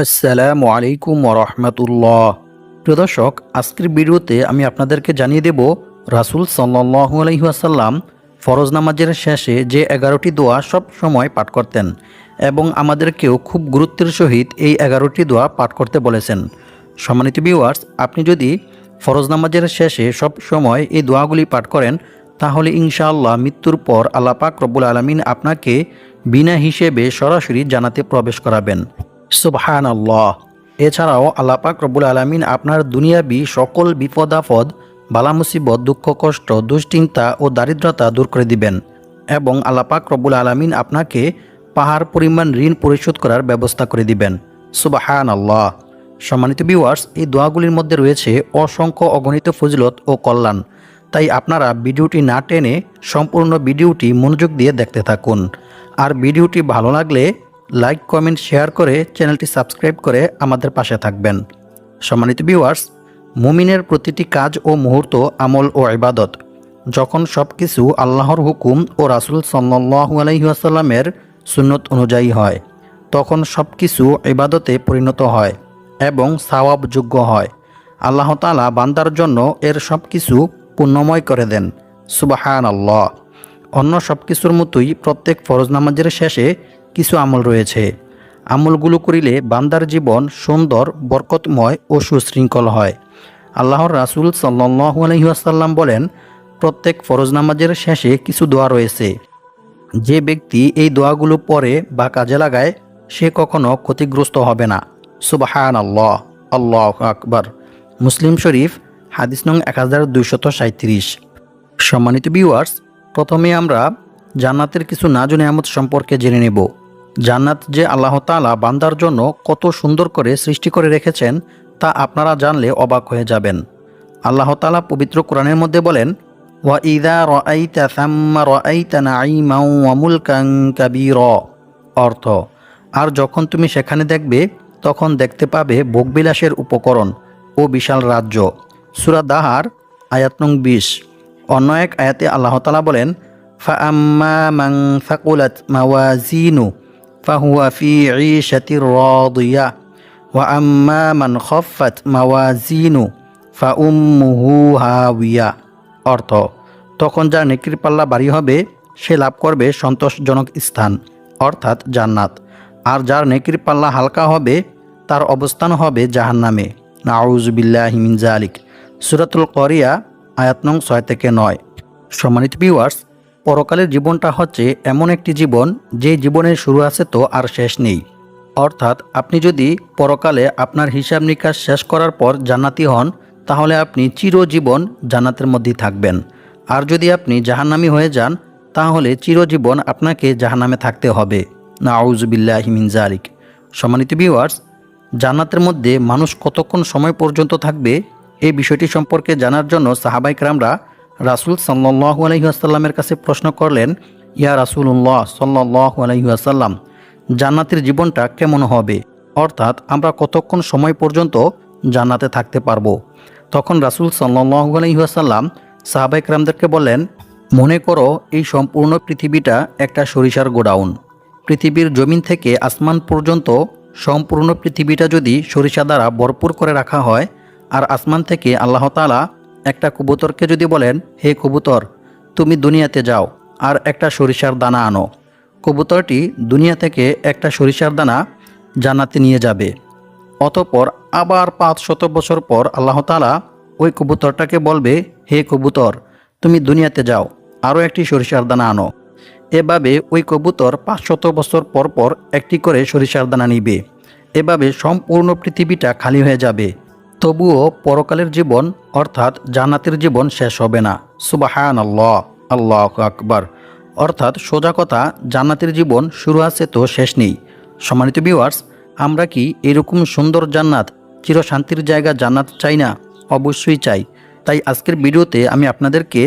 আসসালামু আলাইকুম রহমতুল্লাহ। প্রিয় দর্শক, আজকের ভিডিওতে আমি আপনাদেরকে জানিয়ে দেব, রাসুল সাল্লাহু আলহিহাসাল্লাম ফরজ নামাজের শেষে যে এগারোটি দোয়া সব সময় পাঠ করতেন এবং আমাদেরকেও খুব গুরুত্বের সহিত এই এগারোটি দোয়া পাঠ করতে বলেছেন। সম্মানিত ভিউয়ার্স আপনি যদি ফরজ নামাজের শেষে সব সময় এই দোয়াগুলি পাঠ করেন, তাহলে ইনশাআল্লাহ মৃত্যুর পর আল্লাহ পাক রব্বুল আলমিন আপনাকে বিনা হিসেবে সরাসরি জানাতে প্রবেশ করাবেন। সুবহান আল্লাহ এছাড়াও আল্লাপাক রব্বুল আলমিন আপনার দুনিয়াবি সকল বিপদ আপদ, বালা মুসিবত, দুঃখ কষ্ট, দুশ্চিন্তা ও দারিদ্রতা দূর করে দিবেন এবং আল্লাপাক রব্বুল আলমিন আপনাকে পাহাড় পরিমাণ ঋণ পরিশোধ করার ব্যবস্থা করে দিবেন। সুবাহান আল্লাহ সম্মানিত ভিউয়ার্স এই দোয়াগুলির মধ্যে রয়েছে অসংখ্য অগণিত ফজিলত ও কল্যাণ। তাই আপনারা ভিডিওটি না টেনে সম্পূর্ণ ভিডিওটি মনোযোগ দিয়ে দেখতে থাকুন। আর ভিডিওটি ভালো লাগলে লাইক, কমেন্ট, শেয়ার করে চ্যানেলটি সাবস্ক্রাইব করে আমাদের পাশে থাকবেন। সম্মানিত ভিউয়ার্স, মুমিনের প্রতিটি কাজ ও মুহূর্ত আমল ও ইবাদত। যখন সব কিছু আল্লাহর হুকুম ও রাসুল সাল্লাহু আলহিহাসাল্লামের সুন্নত অনুযায়ী হয়, তখন সব কিছু ইবাদতে পরিণত হয় এবং সাওয়াবযোগ্য হয়। আল্লাহ তালা বান্দার জন্য এর সব কিছু পুণ্যময় করে দেন। সুবাহান আল্লাহ অন্য সব কিছুর মতোই প্রত্যেক ফরজ নামাজের শেষে কিছু আমল রয়েছে। আমলগুলো করিলে বান্দার জীবন সুন্দর, বরকতময় ও সুশৃঙ্খল হয়। আল্লাহর রাসুল সাল্লু আলহিহাসাল্লাম বলেন, প্রত্যেক ফরজ নামাজের শেষে কিছু দোয়া রয়েছে। যে ব্যক্তি এই দোয়াগুলো পড়ে বা কাজে লাগায়, সে কখনো ক্ষতিগ্রস্ত হবে না। সুবাহান আল্লাহ আল্লাহ আকবর। মুসলিম শরীফ, হাদিস নং এক হাজার দুইশত সাঁত্রিশ সম্মানিত ভিউয়ার্স প্রথমে আমরা জান্নাতের কিছু নাজু নেয়ামত সম্পর্কে জেনে নেব। জান্নাত যে আল্লাহ তালা বান্দার জন্য কত সুন্দর করে সৃষ্টি করে রেখেছেন, তা আপনারা জানলে অবাক হয়ে যাবেন। আল্লাহ তালা পবিত্র কোরআনের মধ্যে বলেন সাম্মা অর্থ, আর যখন তুমি সেখানে দেখবে, তখন দেখতে পাবে ভোগবিলাসের উপকরণ ও বিশাল রাজ্য। সুরা দাহার, আয়াত নং বিশ। অন্য এক আয়াতে আল্লাহ তালা বলেন ফা আম্মা মাং ফাকুলাত মাওয়াজিনু। فهو في عيشة راضية وأما من خفت موازينه فأمه هاوية অর্থ তখন যার নেকির পাল্লা বাড়ি হবে সে লাভ করবে সন্তোষজনক স্থান অর্থাৎ জান্নাত আর যার নেকির পাল্লা হালকা হবে তার অবস্থান হবে জাহান্নামে নাউজুবিল্লাহ হিমিন জালিক সুরাতুল করিয়া আয়াত নং ছয় থেকে নয় সম্মানিত ভিউয়ার্স পরকালের জীবনটা হচ্ছে এমন একটি জীবন, যে জীবনের শুরু আছে তো আর শেষ নেই। অর্থাৎ আপনি যদি পরকালে আপনার হিসাব নিকাশ শেষ করার পর জান্নাতি হন, তাহলে আপনি চিরজীবন জান্নাতের মধ্যেই থাকবেন। আর যদি আপনি জাহান্নামি হয়ে যান, তাহলে চিরজীবন আপনাকে জাহান্নামে থাকতে হবে। না আউজবিল্লাহ হিমিন জালিক সম্মানিত ভিউয়ার্স, জান্নাতের মধ্যে মানুষ কতক্ষণ সময় পর্যন্ত থাকবে, এই বিষয়টি সম্পর্কে জানার জন্য সাহাবাইকরামরা রাসুল সাল্লাহু আলহিহাসাল্লামের কাছে প্রশ্ন করলেন, ইয়া রাসুল্লাহ সাল্লাহু আলহিহাসাল্লাম জান্নাতের জীবনটা কেমন হবে? অর্থাৎ আমরা কতক্ষণ সময় পর্যন্ত জান্নাতে থাকতে পারব? তখন রাসুল সাল্লাহু আলহিহাসাল্লাম সাহাবাইকরামদেরকে বললেন, মনে করো এই সম্পূর্ণ পৃথিবীটা একটা সরিষার গোডাউন। পৃথিবীর জমিন থেকে আসমান পর্যন্ত সম্পূর্ণ পৃথিবীটা যদি সরিষা দ্বারা ভরপুর করে রাখা হয়, আর আসমান থেকে আল্লাহ তালা একটা কবুতরকে যদি বলেন, হে কবুতর, তুমি দুনিয়াতে যাও আর একটা সরিষার দানা আনো। কবুতরটি দুনিয়া থেকে একটা সরিষার দানা জান্নাতে নিয়ে যাবে। অতপর আবার পাঁচ শত বছর পর আল্লাহ তালা ওই কবুতরটাকে বলবে, হে কবুতর, তুমি দুনিয়াতে যাও, আরও একটি সরিষার দানা আনো। এভাবে ওই কবুতর পাঁচশত বছর পর পর একটি করে সরিষার দানা নিবে। এভাবে সম্পূর্ণ পৃথিবীটা খালি হয়ে যাবে। তবুও পরকালের জীবন, অর্থাৎ জান্নাতের জীবন শেষ হবে না। সুবাহান আল্লাহ আল্লাহ আকবার। অর্থাৎ সোজা কথা, জান্নাতের জীবন শুরু আছে তো শেষ নেই। সম্মানিত ভিউয়ার্স আমরা কি এরকম সুন্দর জান্নাত, চিরশান্তির জায়গা জান্নাত চাই না? অবশ্যই চাই। তাই আজকের ভিডিওতে আমি আপনাদেরকে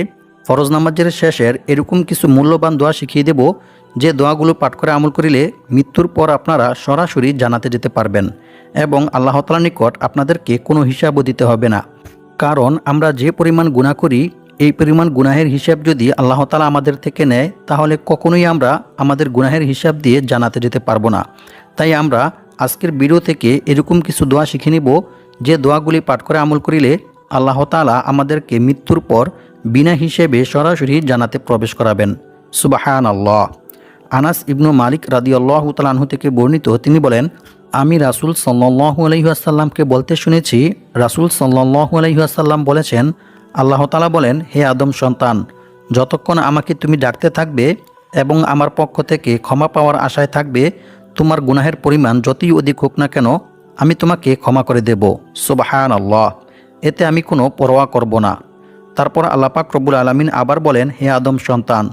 ফরজ নামাজের শেষের এরকম কিছু মূল্যবান দোয়া শিখিয়ে দেব যে দোয়াগুলো পাঠ করে আমল করিলে মৃত্যুর পর আপনারা সরাসরি জানাতে যেতে পারবেন এবং আল্লাহ তালার নিকট আপনাদেরকে কোনো হিসাবও দিতে হবে না। কারণ আমরা যে পরিমাণ গুণা করি, এই পরিমাণ গুনাহের হিসাব যদি আল্লাহ তালা আমাদের থেকে নেয়, তাহলে কখনোই আমরা আমাদের গুনাহের হিসাব দিয়ে জানাতে যেতে পারব না। তাই আমরা আজকের ভিডিও থেকে এরকম কিছু দোয়া শিখে নিব, যে দোয়াগুলি পাঠ করে আমল করিলে আল্লাহ তাআলা আমাদেরকে মৃত্যুর পর বিনা হিসেবে সরাসরি জানাতে প্রবেশ করাবেন। সুবাহান আল্লাহ আনাস ইবনু মালিক রাদি আল্লাহ তালাহু থেকে বর্ণিত, তিনি বলেন, আমি রাসুল সাল্লাহু আলহিহাসাল্লামকে বলতে শুনেছি, রাসুল সাল্লাহু আলহিহাসাল্লাম বলেছেন, আল্লাহ তালা বলেন, হে আদম সন্তান, যতক্ষণ আমাকে তুমি ডাকতে থাকবে এবং আমার পক্ষ থেকে ক্ষমা পাওয়ার আশায় থাকবে, তোমার গুনাহের পরিমাণ যতই অধিক হোক না কেন, আমি তোমাকে ক্ষমা করে দেব। সুবাহান আল্লাহ এতে আমি কোনো পরোয়া করব না। তারপর আল্লাপাক রব্বুল আলমিন আবার বলেন, হে আদম সন্তান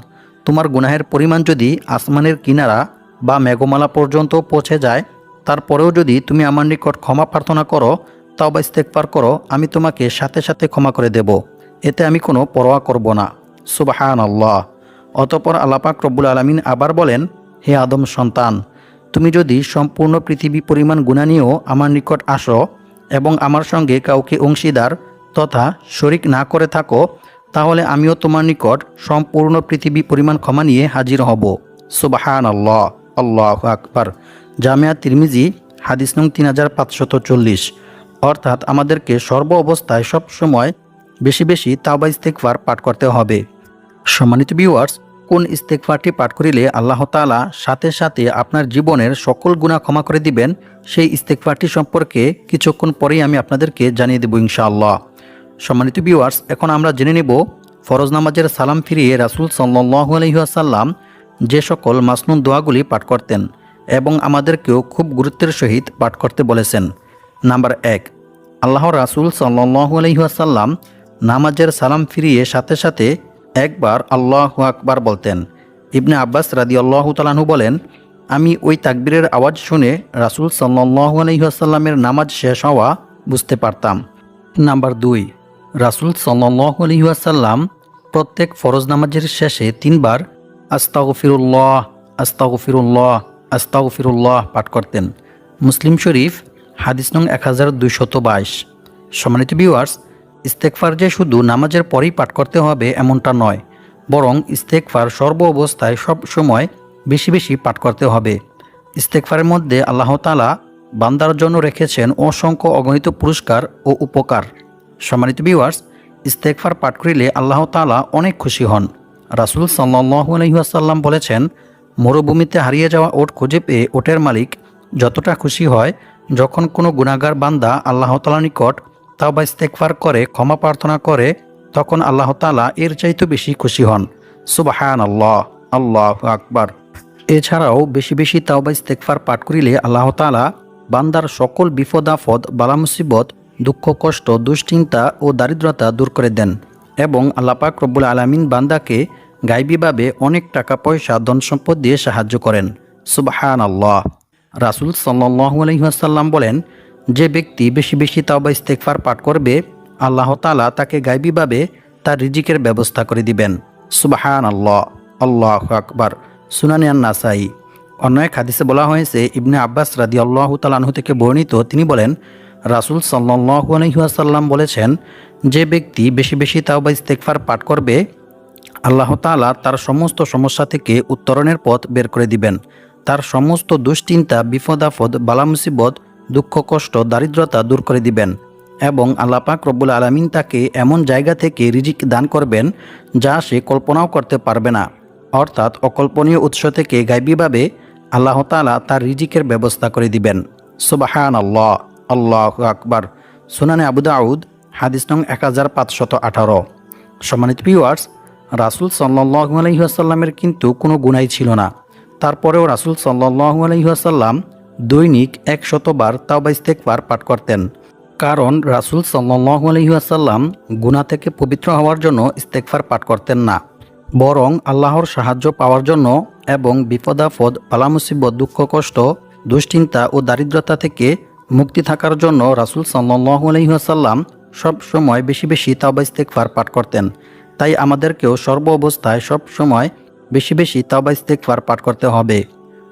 তোমার গুনাহের পরিমাণ যদি আসমানের কিনারা বা মেঘমালা পর্যন্ত পৌঁছে যায়, তারপরেও যদি তুমি আমার নিকট ক্ষমা প্রার্থনা করো তাও বা ইস্তেকবার করো, আমি তোমাকে সাথে সাথে ক্ষমা করে দেব। এতে আমি কোনো পরোয়া করব না। সুবাহান আল্লাহ অতপর আলাপাক রব্বুল আলমিন আবার বলেন, হে আদম সন্তান, তুমি যদি সম্পূর্ণ পৃথিবী পরিমাণ গুণা নিয়েও আমার নিকট আসো এবং আমার সঙ্গে কাউকে অংশীদার তথা শরিক না করে থাকো তাহলে আমিও তোমার নিকট সম্পূর্ণ পৃথিবী পরিমাণ ক্ষমা নিয়ে হাজির হব। সুবাহান আল্লাহ আল্লাহ আকবার। জামিয়া তিরমিজি, হাদিস নং তিন হাজার পাঁচশত চল্লিশ। অর্থাৎ আমাদেরকে সর্ব অবস্থায় সবসময় বেশি বেশি তাওবা ইস্তেকফার পাঠ করতে হবে। সম্মানিত ভিউয়ার্স কোন ইস্তেকফারটি পাঠ করিলে আল্লাহ তাআলা সাথে সাথে আপনার জীবনের সকল গুণা ক্ষমা করে দিবেন, সেই ইস্তেকফারটি সম্পর্কে কিছুক্ষণ পরেই আমি আপনাদেরকে জানিয়ে দেব ইনশাআল্লাহ। সম্মানিত ভিউয়ার্স এখন আমরা জেনে নেব ফরজ নামাজের সালাম ফিরিয়ে রাসুল সাল্লাহ আলহিহাসাল্লাম যে সকল মাসনুন দোয়াগুলি পাঠ করতেন এবং আমাদেরকেও খুব গুরুত্বের সহিত পাঠ করতে বলেছেন। নাম্বার এক আল্লাহ রাসুল সাল্লাহ আলহিহাসাল্লাম নামাজের সালাম ফিরিয়ে সাথে সাথে একবার আল্লাহ আকবার বলতেন। ইবনে আব্বাস রাদি আল্লাহ তালাহু বলেন, আমি ওই তাকবীরের আওয়াজ শুনে রাসুল সাল্লাহ আলহিহাসাল্লামের নামাজ শেষ হওয়া বুঝতে পারতাম। নাম্বার দুই রাসুল সাল্লাহ আলহিহাসাল্লাম প্রত্যেক ফরজ নামাজের শেষে তিনবার আস্তাগফিরুল্লাহ আস্তাগফিরুল্লাহ আস্তাগফিরুল্লাহ পাঠ করতেন। মুসলিম শরীফ, হাদিস নং এক হাজার দুইশত বাইশ। সম্মানিত ভিউয়ার্স ইস্তেকফার যে শুধু নামাজের পরেই পাঠ করতে হবে এমনটা নয়, বরং ইস্তেকফার সর্ব অবস্থায় সব সময় বেশি বেশি পাঠ করতে হবে। ইস্তেকফারের মধ্যে আল্লাহ তালা বান্দার জন্য রেখেছেন অসংখ্য অগণিত পুরস্কার ও উপকার। সম্মানিত ভিউয়ার্স ইস্তেকফার পাঠ করিলে আল্লাহ তালা অনেক খুশি হন। রাসুল সাল্লাহু আলহিহাসাল্লাম বলেছেন, মরুভূমিতে হারিয়ে যাওয়া ওট খুঁজে পেয়ে ওটের মালিক যতটা খুশি হয়, যখন কোনো গুণাগার বান্দা আল্লাহ তালা নিকট তাও বা ইস্তেকফার করে, ক্ষমা প্রার্থনা করে, তখন আল্লাহ তালা এর চাইতে বেশি খুশি হন। সুবাহান আল্লাহ আল্লাহ আকবার। এছাড়াও বেশি বেশি তাওবা ইস্তেকফার পাঠ করিলে আল্লাহ তালা বান্দার সকল বিপদ আপদ বালা মুসিবত দুঃখ, কষ্ট, দুশ্চিন্তা ও দারিদ্রতা দূর করে দেন এবং আল্লাপাক রব্বুল আলমিন বান্দাকে গাইবীভাবে অনেক টাকা, পয়সা, ধন সম্পদ দিয়ে সাহায্য করেন। সুবাহান আল্লাহ রাসুল সাল্লাহ আলহিহাসাল্লাম বলেন, যে ব্যক্তি বেশি বেশি তাওবা ইস্তেকফার পাঠ করবে, আল্লাহ তালা তাকে গাইবীভাবে তার রিজিকের ব্যবস্থা করে দিবেন। সুবাহান আল্লাহ আল্লাহ আকবার। সুনানিয়ান নাসাই অন্য এক হাদিসে বলা হয়েছে, ইবনে আব্বাস রাদি আল্লাহ তালাহু থেকে বর্ণিত, তিনি বলেন রাসুল সাল্লাহু আলহিহাসাল্লাম বলেছেন, যে ব্যক্তি বেশি বেশি তাওবা ইস্তেকফার পাঠ করবে, আল্লাহ তালা তার সমস্ত সমস্যা থেকে উত্তরণের পথ বের করে দিবেন। তার সমস্ত দুশ্চিন্তা, বিপদ আপদ, বালা মুসিবত, দুঃখ কষ্ট, দারিদ্রতা দূর করে দিবেন এবং আল্লাপাক রব্বুল আলমিন তাকে এমন জায়গা থেকে রিজিক দান করবেন যা সে কল্পনাও করতে পারবে না। অর্থাৎ অকল্পনীয় উৎস থেকে গাইবীভাবে আল্লাহ তালা তার রিজিকের ব্যবস্থা করে দিবেন। সুবাহান আল্লাহ আল্লাহ আকবার। সুনানে আবুদা আউদ হাদিস নং এক হাজার পাঁচশত আঠারো। সম্মানিত ভিউয়ার্স রাসুল সাল্লাহু আলহিহাসাল্লামের কিন্তু কোনো গুণাই ছিল না। তারপরেও রাসুল সাল্লাহু আলহিহাসাল্লাম দৈনিক একশতবার তাওবা ইস্তেকবার পাঠ করতেন। কারণ রাসুল সাল্লাহু আলহিহাসাল্লাম গুণা থেকে পবিত্র হওয়ার জন্য ইস্তেকফার পাঠ করতেন না। বরং আল্লাহর সাহায্য পাওয়ার জন্য এবং বিপদাফদ পালামুসিবত দুঃখ কষ্ট দুশ্চিন্তা ও দারিদ্রতা থেকে মুক্তি থাকার জন্য রাসুল সাল্লাহু আলহিহাসাল্লাম সব সময় বেশি বেশি তাওবা ইস্তেকফার পাঠ করতেন। তাই আমাদেরকেও সর্ব অবস্থায় সব সময় বেশি বেশি তাওবা ইস্তেকফার পাঠ করতে হবে।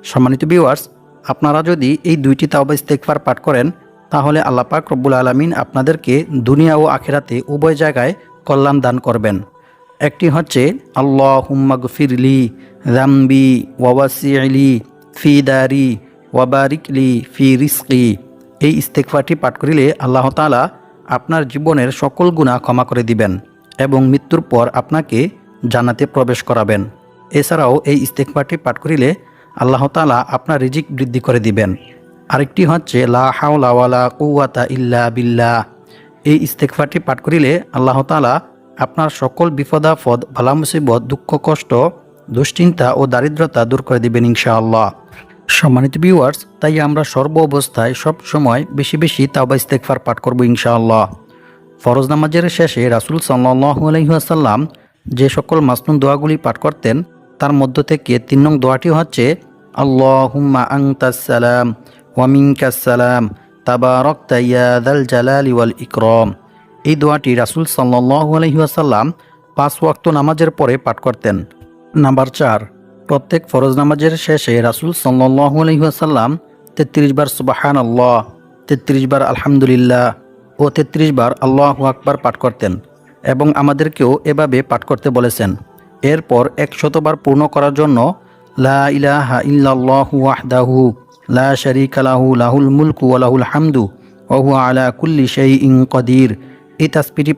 সম্মানিত ভিউয়ার্স আপনারা যদি এই দুইটি তাওবা ইস্তেকফার পাঠ করেন, তাহলে আল্লাপাক রব্বুল আলমিন আপনাদেরকে দুনিয়া ও আখেরাতে উভয় জায়গায় কল্যাণ দান করবেন। একটি হচ্ছে আল্লাহ হুম্মাগ ফিরলি রাম্বি ওয়াসিলি ফি দারি ওয়াবারিকলি ফি রিস্কি এই ইস্তেকফাটি পাঠ করিলে আল্লাহ তালা আপনার জীবনের সকল গুণা ক্ষমা করে দিবেন এবং মৃত্যুর পর আপনাকে জান্নাতে প্রবেশ করাবেন। এছাড়াও এই ইস্তেকফাটি পাঠ করিলে আল্লাহ তালা আপনার রিজিক বৃদ্ধি করে দিবেন। আরেকটি হচ্ছে, লা হাওলা ওয়ালা ইল্লা বিল্লা এই ইস্তেকফাটি পাঠ করিলে আল্লাহ তালা আপনার সকল বিপদাফদ ভালা মুসিবত দুঃখ কষ্ট, দুশ্চিন্তা ও দারিদ্রতা দূর করে দিবেন ইনশাআল্লাহ। সম্মানিত ভিউয়ার্স তাই আমরা সর্ব অবস্থায় সব সময় বেশি বেশি তাওবা ইস্তেকফার পাঠ করব ইনশাআল্লাহ। ফরজ নামাজের শেষে রাসুল সাল্লাহ আলহিহাসাল্লাম যে সকল মাসনুন দোয়াগুলি পাঠ করতেন, তার মধ্য থেকে তিন নং দোয়াটি হচ্ছে আল্লাহ হুম্মা আংতাসালাম ওয়ামিনকাসালাম তাবারক তাইয়াদাল জালালি ওয়াল ইকরম। এই দোয়াটি রাসুল সাল্লাহ আলহিহাসাল্লাম পাঁচ ওয়াক্ত নামাজের পরে পাঠ করতেন। নাম্বার চার প্রত্যেক ফরজ নামাজের শেষে রাসুল সাল্লাহ আলহিহাসাল্লাম তেত্রিশ বার সুবাহান আল্লাহ তেত্রিশ বার আলহামদুলিল্লাহ ও তেত্রিশ বার আল্লাহ আকবার পাঠ করতেন এবং আমাদেরকেও এভাবে পাঠ করতে বলেছেন। এরপর একশতবার পূর্ণ করার জন্য লা ইলাহা ইল্লাল্লাহু লা শারীকা লাহু, লাহুল মুলকু হামদু হুয়া আলা কুল্লি শাইইন কদির। এই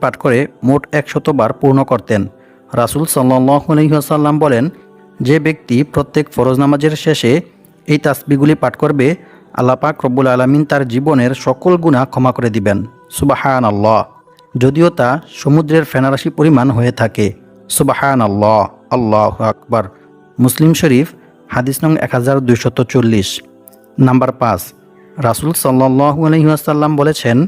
পাঠ করে মোট একশতবার পূর্ণ করতেন। রাসূল সাল্লাল্লাহু আলাইহি বলেন যে ব্যক্তি প্রত্যেক ফরজ নামাজের শেষে এই তাসবিগুলি পাঠ করবে, আল্লাহ পাক রব্বুল আলমিন তার জীবনের সকল গুণা ক্ষমা করে দিবেন। সুবাহান আল্লাহ যদিও তা সমুদ্রের ফেনারাশি পরিমাণ হয়ে থাকে। সুবাহান আল্লাহ আল্লাহ আকবর। মুসলিম শরীফ, হাদিস নং এক হাজার দুইশত চল্লিশ। নাম্বার পাঁচ। রাসুল সাল্লাহু আলহিহাসাল্লাম বলেছেন,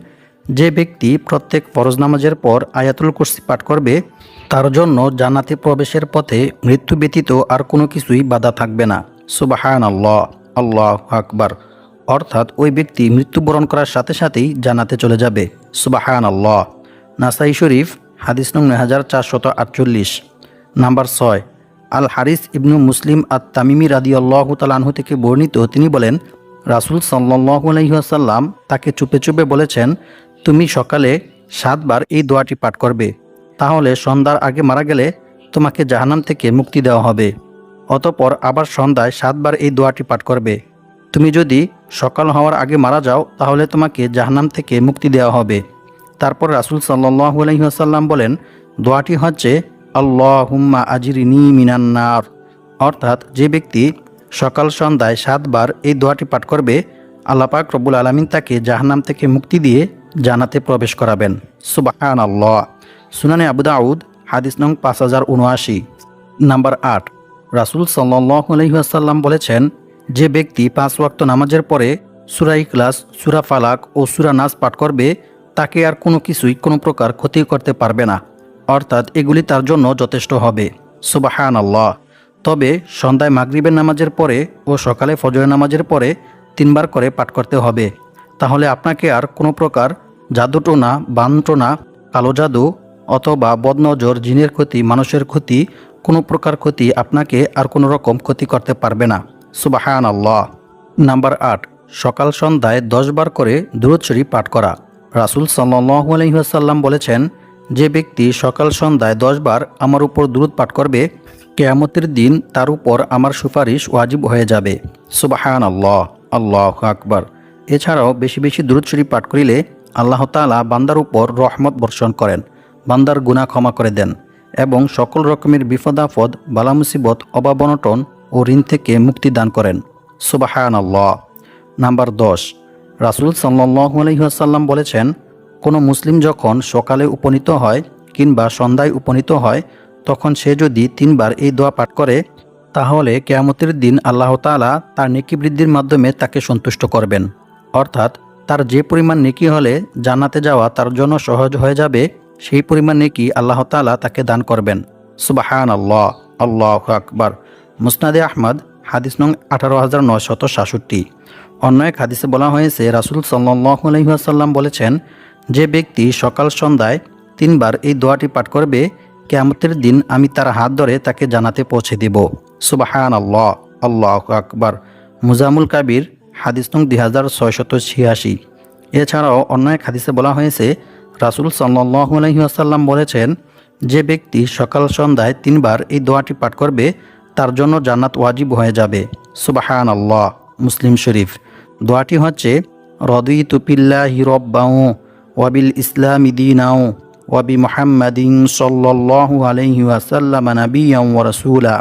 যে ব্যক্তি প্রত্যেক ফরজ নামাজের পর আয়াতুল কুরসি পাঠ করবে তার জন্য জান্নাতে প্রবেশের পথে মৃত্যু ব্যতীত আর কোনো কিছুই বাধা থাকবে না। সুবাহান আল্লাহ আল্লাহ আকবার। অর্থাৎ ওই ব্যক্তি মৃত্যুবরণ করার সাথে সাথেই জানাতে চলে যাবে। সুবাহান আল্লাহ নাসাই শরীফ, হাদিস নং নয় হাজার চারশত আটচল্লিশ। নাম্বার ছয় আল হারিস ইবনু মুসলিম আত তামিমি রাদি আল্লাহ তালাহু থেকে বর্ণিত তিনি বলেন, রাসুল সাল্লাহ আলহিহাসাল্লাম তাকে চুপে চুপে বলেছেন, তুমি সকালে সাতবার এই দোয়াটি পাঠ করবে। তাহলে সন্ধ্যার আগে মারা গেলে তোমাকে জাহান্নাম থেকে মুক্তি দেওয়া হবে। অতপর আবার সন্ধ্যায় সাতবার এই দোয়াটি পাঠ করবে। তুমি যদি সকাল হওয়ার আগে মারা যাও, তাহলে তোমাকে জাহান্নাম থেকে মুক্তি দেওয়া হবে। তারপর রাসুল সাল্লাহ আলহিহাসাল্লাম বলেন, দোয়াটি হচ্ছে আল্লাহ হুম্মা আজিরিনি মিনান্নার অর্থাৎ যে ব্যক্তি সকাল সন্ধ্যায় সাতবার এই দোয়াটি পাঠ করবে আল্লাপাক রব্বুল আলমিন তাকে জাহান্নাম থেকে মুক্তি দিয়ে জানাতে প্রবেশ করাবেন। সুবাহান আল্লাহ সুনানে আবুদা আউদ হাদিস নং পাঁচ হাজার উনআশি। নাম্বার আট, রাসুল সাল্লাহ আলহিহাসাল্লাম বলেছেন, যে ব্যক্তি পাঁচ ওয়াক্ত নামাজের পরে সুরা ইখলাস, সুরা ফালাক ও সুরা নাস পাঠ করবে, তাকে আর কোনো কিছুই কোনো প্রকার ক্ষতি করতে পারবে না। অর্থাৎ এগুলি তার জন্য যথেষ্ট হবে। সুবাহান আল্লাহ তবে সন্ধ্যায় মাগরিবের নামাজের পরে ও সকালে ফজরের নামাজের পরে তিনবার করে পাঠ করতে হবে। তাহলে আপনাকে আর কোনো প্রকার জাদুটোনা, বানটোনা, কালো জাদু অথবা বদনজর জিনের ক্ষতি, মানুষের ক্ষতি, কোনো প্রকার ক্ষতি আপনাকে আর কোনো রকম ক্ষতি করতে পারবে না। সুবাহান আল্লাহ নাম্বার আট, সকাল সন্ধ্যায় দশবার করে দূরত শরীফ পাঠ করা। রাসুল সাল্লাহ আলহিহাসাল্লাম বলেছেন, যে ব্যক্তি সকাল সন্ধ্যায় দশবার আমার উপর দূরত পাঠ করবে, কেয়ামতের দিন তার উপর আমার সুপারিশ ওয়াজিব হয়ে যাবে। সুবাহান আল্লাহ আল্লাহ আকবর। এছাড়াও বেশি বেশি দূরত শরীফ পাঠ করিলে আল্লাহ তালা বান্দার উপর রহমত বর্ষণ করেন। বান্দার গুণা ক্ষমা করে দেন এবং সকল রকমের বিপদাফদ বালামুসিবত অবাবনটন ও ঋণ থেকে মুক্তি দান করেন। সুবাহান আল্লাহ নাম্বার দশ। রাসুল সাল্লাহ আলহিহাসাল্লাম বলেছেন, কোনো মুসলিম যখন সকালে উপনীত হয় কিংবা সন্ধ্যায় উপনীত হয়, তখন সে যদি তিনবার এই দোয়া পাঠ করে, তাহলে কেয়ামতের দিন আল্লাহ তালা তার নেকি বৃদ্ধির মাধ্যমে তাকে সন্তুষ্ট করবেন। অর্থাৎ তার যে পরিমাণ নেকি হলে জান্নাতে যাওয়া তার জন্য সহজ হয়ে যাবে সেই পরিমাণ নেকি আল্লাহ তালা তাকে দান করবেন। সুবাহান আল্লাহ আল্লাহ আকবর। মুসনাদে আহমদ, হাদিস নং আঠারো হাজার নয়শত সাতষট্টি। অন্য এক হাদিসে বলা হয়েছে, রাসুল সাল্লাহ আলহিহাসাল্লাম বলেছেন, যে ব্যক্তি সকাল সন্ধ্যায় তিনবার এই দোয়াটি পাঠ করবে, কেয়ামতের দিন আমি তার হাত ধরে তাকে জানাতে পৌঁছে দিব। সুবাহান আল্লাহ আল্লাহ আকবর। মুজামুল কাবির, হাদিস নং দুই হাজার ছয়শত ছিয়াশি। এছাড়াও অন্য এক হাদিসে বলা হয়েছে রাসুল সাল্লাহ আলহিহাসাল্লাম বলেছেন, যে ব্যক্তি সকাল সন্ধ্যায় তিনবার এই দোয়াটি পাঠ করবে, তার জন্য জান্নাত ওয়াজিব হয়ে যাবে। সুবাহান আল্লাহ মুসলিম শরীফ। দোয়াটি হচ্ছে রদই তুপিল্লা হিরব্বাউ ওয়াবিল ইসলাম দিনাও ওয়াবি মোহাম্মদিন নাবিয়াম ওয়া রাসূলা।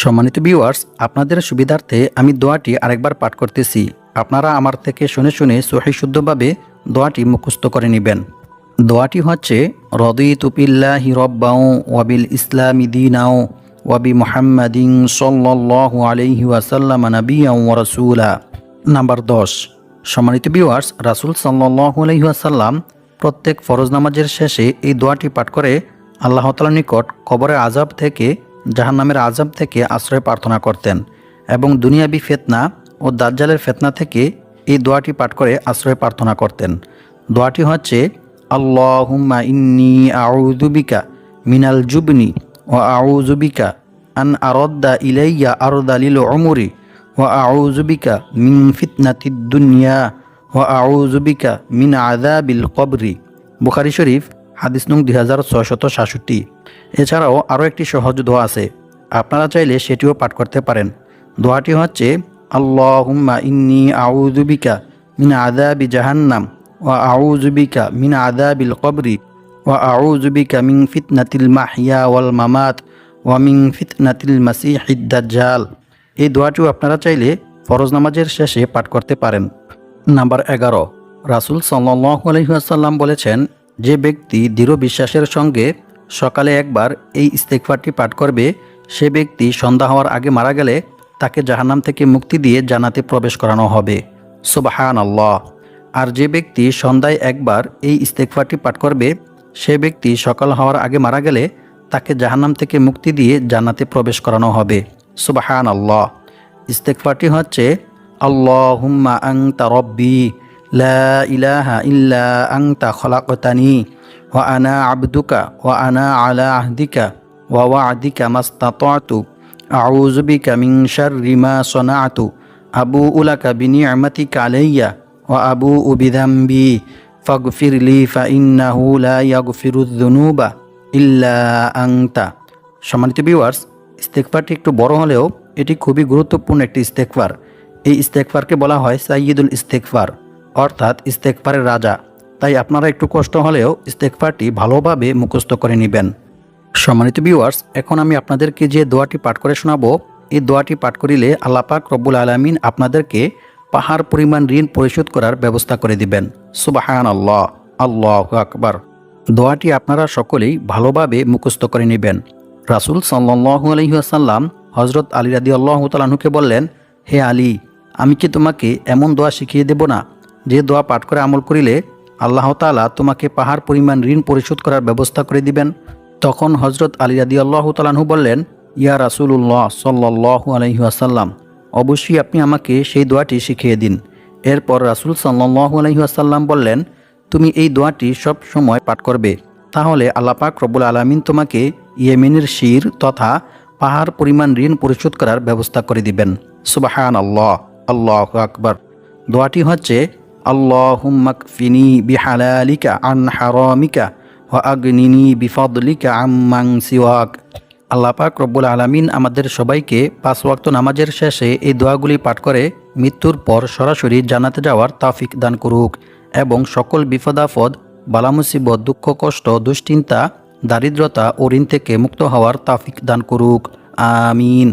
সম্মানিত ভিউয়ার্স, আপনাদের সুবিধার্থে আমি দোয়াটি আরেকবার পাঠ করতেছি। আপনারা আমার থেকে শুনে শুনে সহি শুদ্ধভাবে দোয়াটি মুখস্থ করে নেবেন। দোয়াটি হচ্ছে রদি তুপিল্লা হিরব্বাউ ওয়াবিল ইসলামি দিনাও ওয়াবি মোহাম্মদিন সাল্লাল্লাহু আলাইহি ওয়াসাল্লাম নাবিয়াম ওয়া রাসূলা। নাম্বার দশ। সম্মানিত ভিউয়ার্স, রাসূল সাল্লাল্লাহু আলাইহি ওয়াসাল্লাম প্রত্যেক ফরজ নামাজের শেষে এই দোয়াটি পাঠ করে আল্লাহ তাআলার নিকট কবরের আজাব থেকে, জাহান্নামের আজাব থেকে আশ্রয় প্রার্থনা করতেন এবং দুনিয়াবি ফেতনা ও দাজ্জালের ফেতনা থেকে এই দোয়াটি পাঠ করে আশ্রয় প্রার্থনা করতেন। দোয়াটি হচ্ছে আল্লাহুম্মা ইন্নি আউযুবিকা মিনাল জুবনি ও আউযুবিকা আন আরদ্দা ইলাইয়া আরদালিল উমরি ও আউযুবিকা মিন ফিতনাতিদ দুনিয়া ও আউযুবিকা মিন আযাবিল কবরি। বুখারী শরীফ, হাদিস নং দুই হাজার ছয়শত সাতষট্টি। এছাড়াও আরও একটি সহজ দোয়া আছে। আপনারা চাইলে সেটিও পাঠ করতে পারেন। দোয়াটি হচ্ছে, আল্লাহুম্মা ইন্নি আউযুবিকা মিন আযাবি জাহান্নাম ওয়া আউযুবিকা মিন আযাবিল কবরি, ওয়া আউযুবিকা মিন ফিতনাতিল মাহইয়া ওয়াল মামাত, ওয়া মিন ফিতনাতিল মাসিহিদ দাজ্জাল। এই দোয়াটিও আপনারা চাইলে ফরজ নামাজের শেষে পাঠ করতে পারেন। নাম্বার এগারো, রাসুল সাল্লাহ আলহিহাসাল্লাম বলেছেন, যে ব্যক্তি দৃঢ় বিশ্বাসের সঙ্গে সকালে একবার এই ইস্তেকফারটি পাঠ করবে, সে ব্যক্তি সন্ধ্যা হওয়ার আগে মারা গেলে তাকে জাহান্নাম থেকে মুক্তি দিয়ে জানাতে প্রবেশ করানো হবে। সুবাহান আল্লাহ আর যে ব্যক্তি সন্ধ্যায় একবার এই ইস্তেকফারটি পাঠ করবে, সে ব্যক্তি সকাল হওয়ার আগে মারা গেলে তাকে জাহান্নাম থেকে মুক্তি দিয়ে জান্নাতে প্রবেশ করানো হবে। সুবাহান আল্লাহ ইস্তেকফারটি হচ্ছে, আল্লাহুম্মা আংতা রব্বি, লা ইলাহা ইল্লা আংতা খলাকতানি, ওয়া আনা আবদুকা, ওয়া আনা আলা আহদিকা, ওয়া ওয়াদিকা মাস্তাতু আউযু বিকা মিন রিমা মা সনাআতু আবু উলাকা বিনি'মাতিকা আলাইয়া আবু বিযামবি, ফাগফির লি ফাইন্নাহু লা ইয়াগফিরুয যুনুবা ইল্লা আংতা সম্মানিত ভিউয়ার্স ইস্তেকফারটি একটু বড় হলেও এটি খুবই গুরুত্বপূর্ণ একটি ইস্তেকফার এই ইস্তেকফারকে বলা হয় সাইয়দুল ইস্তেকফার অর্থাৎ ইস্তেকফারের রাজা। তাই আপনারা একটু কষ্ট হলেও ইস্তেকফারটি ভালোভাবে মুখস্থ করে নেবেন। সম্মানিত ভিউয়ার্স, এখন আমি আপনাদেরকে যে দোয়াটি পাঠ করে শোনাবো, এই দোয়াটি পাঠ করিলে আল্লাপাক রব্বুল আলমিন আপনাদেরকে পাহাড় পরিমাণ ঋণ পরিশোধ করার ব্যবস্থা করে দিবেন। সুবাহান আল্লাহ আল্লাহ আকবার। দোয়াটি আপনারা সকলেই ভালোভাবে মুখস্থ করে নেবেন। রাসুল সাল্লাহু আলহিহাসাল্লাম হজরত আলী রাদি আল্লাহ বললেন, হে আলী, আমি কি তোমাকে এমন দোয়া শিখিয়ে দেব না? যে দোয়া পাঠ করে আমল করিলে আল্লাহ তালা তোমাকে পাহাড় পরিমাণ ঋণ পরিশোধ করার ব্যবস্থা করে দিবেন? তখন হজরত আলী রাদি আল্লাহ তালাহু বললেন, ইয়া রাসুল্লাহ সাল্লাহু আলহিহাসাল্লাম অবশ্যই আপনি আমাকে সেই দোয়াটি শিখিয়ে দিন। এরপর রাসুল সাল্লাহু আলহিহাসাল্লাম বললেন, তুমি এই দোয়াটি সব সময় পাঠ করবে। তাহলে আল্লাপাক রব্বুল আলমিন তোমাকে ইয়েমেনের শির তথা পাহাড় পরিমাণ ঋণ পরিশোধ করার ব্যবস্থা করে দিবেন। সুবাহান আল্লাহ আল্লাহ আকবর। দোয়াটি হচ্ছে বিহালালিকা আন হারামিকা ও আগ্নিনি বিফদলিকা আম্মাং আল্লাহ পাক রব্বুল আলমিন আমাদের সবাইকে পাঁচ ওয়াক্ত নামাজের শেষে এই দোয়াগুলি পাঠ করে মৃত্যুর পর সরাসরি জানাতে যাওয়ার তাফিক দান করুক এবং সকল বিপদাফদ বালামুসিবত, দুঃখ, কষ্ট, দুশ্চিন্তা, দারিদ্রতা ও ঋণ থেকে মুক্ত হওয়ার তাফিক দান করুক। আমিন।